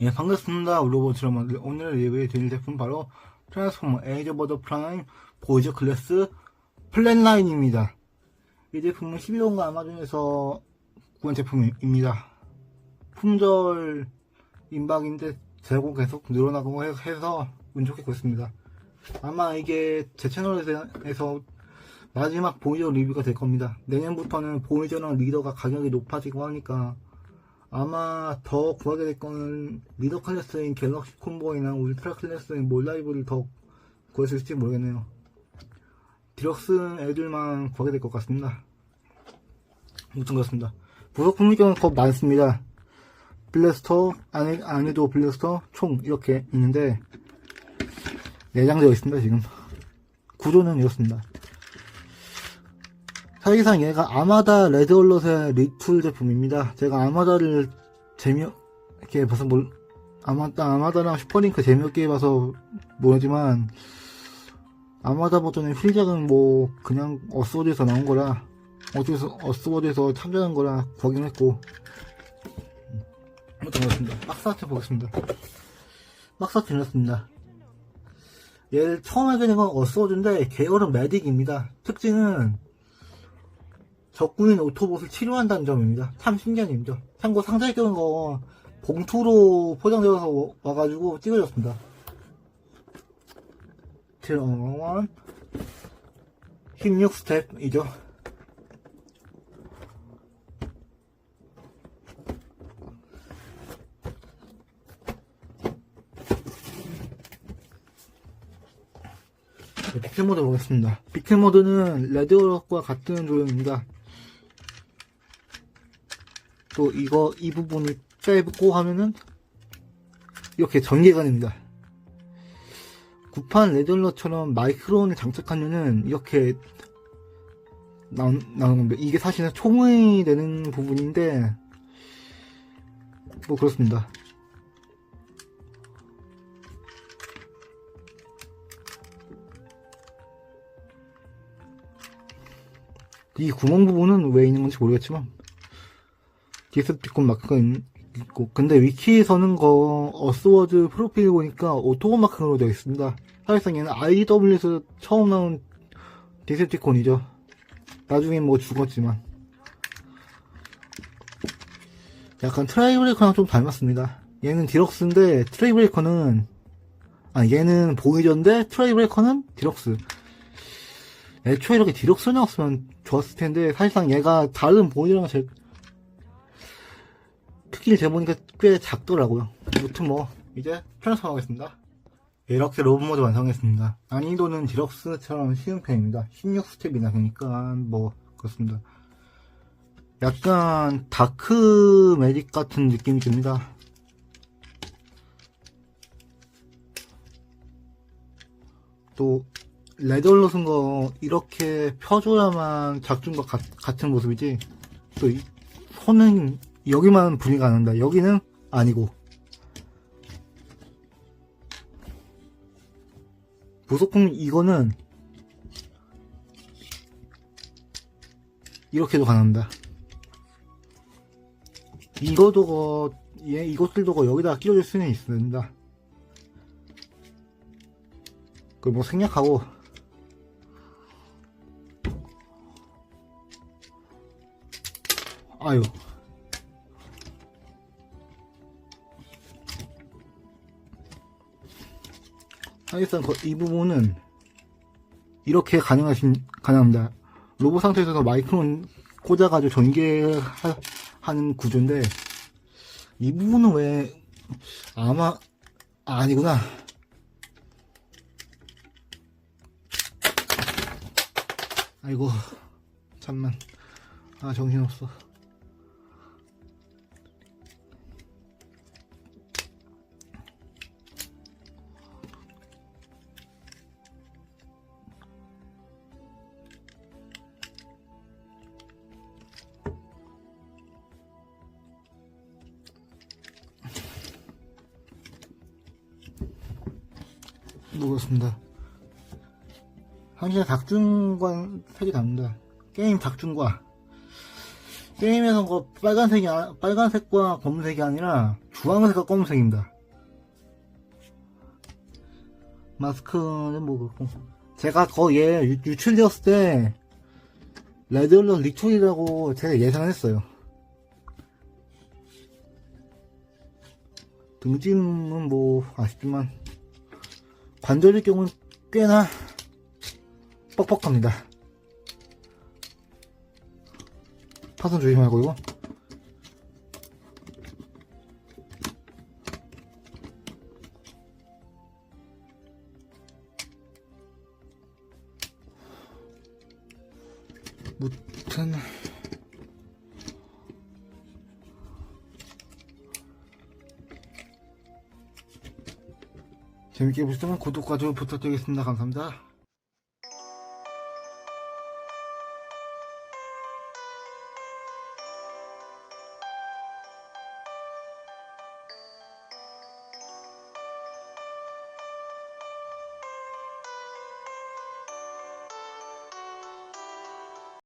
예, 반갑습니다. 로봇 드러머들. 오늘 리뷰해 드릴 제품 바로 트랜스포머 에이저 버더 프라임 보이저 클래스 플랫라인입니다. 이 제품은 11호가 아마존에서 구한 제품입니다. 품절 임박인데 재고 계속 늘어나고 해- 해서 운 좋게 있습니다. 아마 이게 제 채널에서 마지막 보이저 리뷰가 될 겁니다. 내년부터는 보이저랑 리더가 가격이 높아지고 하니까 아마 더 구하게 될 거는 리더 클래스인 갤럭시 콤보이나 울트라 클래스인 몰라이브를 더 있을지 모르겠네요. 디럭스 애들만 구하게 될 것 같습니다. 아무튼 그렇습니다. 부속품이 더 많습니다. 블래스터, 안에, 안에도 블래스터, 총 이렇게 있는데 내장되어 있습니다 지금. 구조는 이렇습니다. 사실상 얘가 아마다 레드얼럿의 리툴 제품입니다. 제가 아마다를 재미있게 봐서 뭘, 아마다, 아마다랑 슈퍼링크 재미없게 봐서 모르지만, 아마다 버전의 휠작은 뭐, 그냥 어스워드에서 나온 거라, 어디서, 어스워드에서 참전한 거라 구하긴 했고, 아무튼 그렇습니다. 박스아트 보겠습니다. 박스아트 이렇습니다. 얘를 처음 알게 된 건 어스워드인데, 계열은 메딕입니다. 특징은, 적군인 오토봇을 치료한다는 점입니다. 참 신기한 점이죠. 참고 상자에 껴는 거 봉투로 포장되어서 와- 와가지고 찍어줬습니다. 트원 16스텝이죠. 네, 비클 모드 보겠습니다. 비클 모드는 레드워크와 같은 조형입니다. 또 이거 이 부분이 짧고 하면은 이렇게 전개가 됩니다. 구판 레드얼러처럼 마이크론을 장착하면은 이렇게 나오, 나오는 겁니다. 이게 사실은 총이 되는 부분인데 뭐 그렇습니다. 이 구멍 부분은 왜 있는 건지 모르겠지만 디스티콘 마크가 있- 있고 근데 위키에 서는 거 어스워드 프로필 보니까 오토 마크로 되어 있습니다. 사실상 얘는 IW에서 처음 나온 디스티콘이죠. 나중에 뭐 죽었지만. 약간 트라이브레이커랑 좀 닮았습니다. 얘는 디럭스인데 트라이브레이커는 아 얘는 보이저인데 트라이브레이커는 디럭스. 애초에 이렇게 디럭스 나왔으면 좋았을 텐데 사실상 얘가 다른 보이저랑 제 크기를 재보니까 꽤 작더라고요. 아무튼 뭐 이제 트랜스포 하겠습니다. 이렇게 로봇 모드 완성했습니다. 난이도는 디럭스처럼 쉬운 편입니다. 16스텝이나 되니까 뭐 그렇습니다. 약간 다크 매직 같은 느낌이 듭니다. 또 레드얼럿은 거 이렇게 펴줘야만 작중과 같, 같은 모습이지 또이 손은 여기만 분리가 안 한다. 여기는 아니고. 부속품 이거는 이렇게도 가능합니다. 이거도 거, 얘, 이것들도 거 여기다 끼워줄 수는 있습니다. 그뭐 생략하고. 아유. 사실상 거- 이 부분은 이렇게 가능하신, 가능합니다. 로봇 상태에서 마이크론 꽂아가지고 전개하는 구조인데, 이 부분은 왜, 아마, 아, 아니구나. 아이고, 잠만. 아, 정신없어. 먹었습니다. 현재 닭중과 색이 다릅니다. 게임 닭중과 게임에서 그 빨간색이 아- 빨간색과 검은색이 아니라 주황색과 검은색입니다. 마스크는 뭐 그렇고 제가 거얘 유출되었을 때 레드얼러 리초이라고 제가 예상했어요. 등짐은 뭐 아쉽지만 관절의 경우는 꽤나 뻑뻑합니다. 파손 조심하고 이거 무튼 재밌게 보시면 구독과 좋아요 부탁드리겠습니다. 감사합니다.